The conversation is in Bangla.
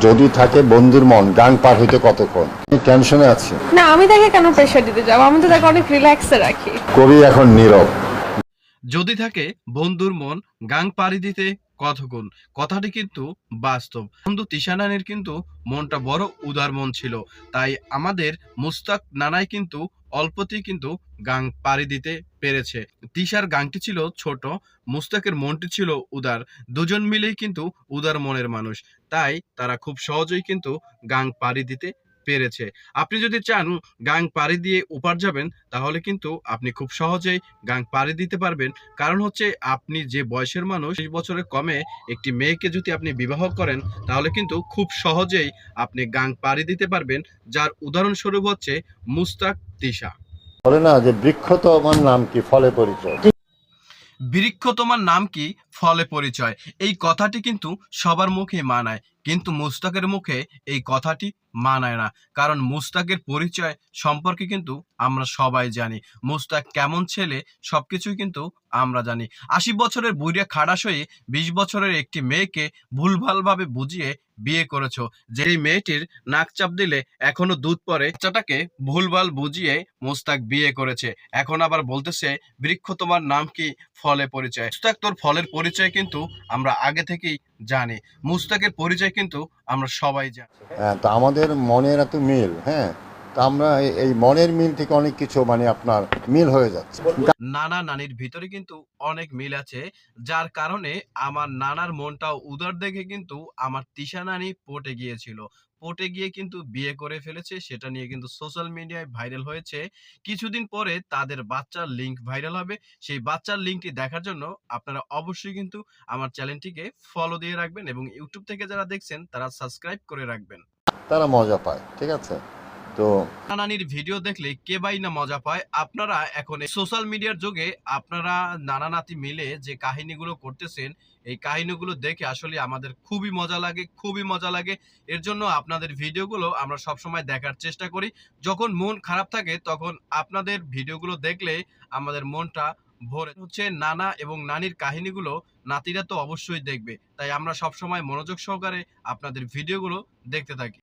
যদি থাকে বন্ধুর মন গাং পার হইতে কতক্ষণ? আমি টেনশনে আছে? না আমি তাকে কেন প্রেশার দিতে যাব? আমি তো তাকে অনেক রিল্যাক্সে রাখি। কবি এখন নীরব। যদি থাকে বন্ধুর মন গাং পাড়ি দিতে কতক্ষণ কথাটি কিন্তু বাস্তব। বন্ধু তিশা নানির কিন্তু মনটা বড় উদার মন ছিল। তাই আমাদের মুস্তাক নানাই কিন্তু অল্পতেই কিন্তু গাং পাড়ি দিতে পেরেছে। তিশার গাংটি ছিল ছোট, মুস্তাকের মনটি ছিল উদার। দুজন মিলেই কিন্তু উদার মনের মানুষ। তাই তারা খুব সহজেই কিন্তু গাং পাড়ি দিতে পেরেছে। আপনি যদি চান গাং পাড়ি দিয়ে উপার যাবেন তাহলে কিন্তু আপনি খুব সহজেই গাং পাড়ি দিতে পারবেন। কারণ হচ্ছে আপনি যে বয়সের মানুষ বিশ বছরের কমে একটি মেয়েকে যদি আপনি বিবাহ করেন তাহলে কিন্তু খুব সহজেই আপনি গাং পাড়ি দিতে পারবেন যার উদাহরণস্বরূপ হচ্ছে মুস্তাক তিশা। বলে না যে বৃক্ষ তো আমার নাম কি? ফলে পরিচয়। বৃক্ষ তোমার নাম কি? ফলে পরিচয়। এই কথাটি কিন্তু সবার মুখে মানায়, কিন্তু মুস্তাকের মুখে এই কথাটি মানায় না। কারণ মুস্তাকের পরিচয় সম্পর্কে কিন্তু আমরা সবাই জানি। মুস্তাক কেমন ছেলে, সবকিছুই কিন্তু আমরা জানি। আশি বছরের বুড়িয়া খাটাস হয়ে বিশ বছরের একটি মেয়েকে ভুলভালভাবে বুঝিয়ে বিয়ে করেছ। যে মেয়েটির নাক চাপ দিলে এখনও দুধ পরে, বাচ্চাটাকে ভুলভাল বুঝিয়ে মুস্তাক বিয়ে করেছে। এখন আবার বলতেছে, বৃক্ষ তোমার নাম কি? ফলে পরিচয়। মুস্তাক তোর ফলের পরিচয় কিন্তু আমরা আগে থেকেই জানি। মুস্তাকের পরিচয় কিন্তু আমরা সবাই জানি। হ্যাঁ তা আমাদের মনের এত মিল হ্যাঁ? তা আমরা এই- মনের মিল থেকে অনেক কিছু মানে আপনার মিল হয়ে যাচ্ছে। নানা নানির ভিতরে কিন্তু অনেক মিল আছে যার কারণে আমার নানার মনটাও উদার দেখে কিন্তু আমার তিশা নানি পটে গিয়েছিল। পটে গিয়ে কিন্তু বিয়ে করে ফেলেছে সেটা নিয়ে কিন্তু সোশ্যাল মিডিয়ায় ভাইরাল হয়েছে। কিছুদিন পরে তাদের বাচ্চার লিঙ্ক ভাইরাল হবে। সেই বাচ্চার লিংকটি দেখার জন্য আপনারা অবশ্যই কিন্তু আমার চ্যানেলটিকে ফলো দিয়ে রাখবেন এবং ইউটিউব থেকে যারা দেখছেন তারা সাবস্ক্রাইব করে রাখবেন। তারা মজা পায় ঠিক আছে? তো নানানির ভিডিও দেখলে কে বাই না মজা পায়? আপনারা এখন সোশ্যাল মিডিয়ার যুগে আপনারা নানা নাতি মিলে যে কাহিনীগুলো করতেছেন, এই কাহিনীগুলো দেখে আসলে আমাদের খুবই মজা লাগে, খুবই মজা লাগে। এর জন্য আপনাদের ভিডিওগুলো আমরা সবসময় দেখার চেষ্টা করি। যখন মন খারাপ থাকে, তখন আপনাদের ভিডিওগুলো দেখলে আমাদের মনটা ভরে। হচ্ছে নানা এবং নানির কাহিনীগুলো নাতিরা তো অবশ্যই দেখবে। তাই আমরা সবসময় মনোযোগ সহকারে আপনাদের ভিডিওগুলো দেখতে থাকি।